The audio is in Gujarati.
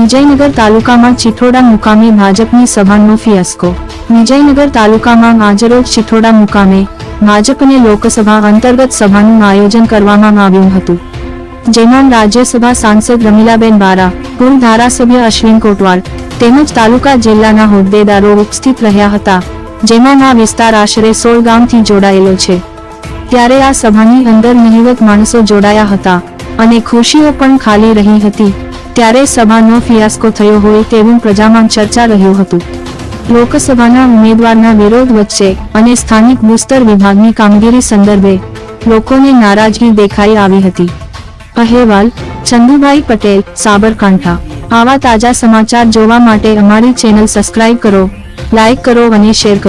વિજયનગર તાલુકામાં ચિત્રોડા મુકામે ભાજપની સભાનો ફિયાસ્કો. વિજયનગર તાલુકામાં આજરોજ ચિત્રોડા મુકામે ભાજપને લોકસભા અંતર્ગત સભાનું આયોજન કરવામાં આવ્યું હતું. જેમાં રાજ્યસભા સાંસદ રમીલાબેન બારા પૂર્વ ધારાસભ્ય અશ્વિન કોટવાલ તેમજ તાલુકા જિલ્લાના હોદ્દેદારો ઉપસ્થિત રહ્યા હતા, જેમાં આ વિસ્તાર આશરે સોળ ગામથી જોડાયેલો છે. ત્યારે આ સભાની અંદર નહિવત માણસો જોડાયા હતા અને ખુશીઓ પણ ખાલી રહી હતી. ત્યારે સભાનો ફિયાસ્કો થયો હોય તેવું પ્રજામાં ચર્ચા રહ્યું હતું. લોકસભાના ઉમેદવારના વિરોધ વચ્ચે અને સ્થાનિક બુસ્તર વિભાગની કામગીરી સંદર્ભે લોકોને નારાજગી દેખાઈ આવી હતી. અહેવાલ, ચંદુભાઈ પટેલ, સાબરકાંઠા. આવા તાજા સમાચાર જોવા માટે અમારી ચેનલ સબસ્ક્રાઇબ કરો, લાઇક કરો અને શેર કરો.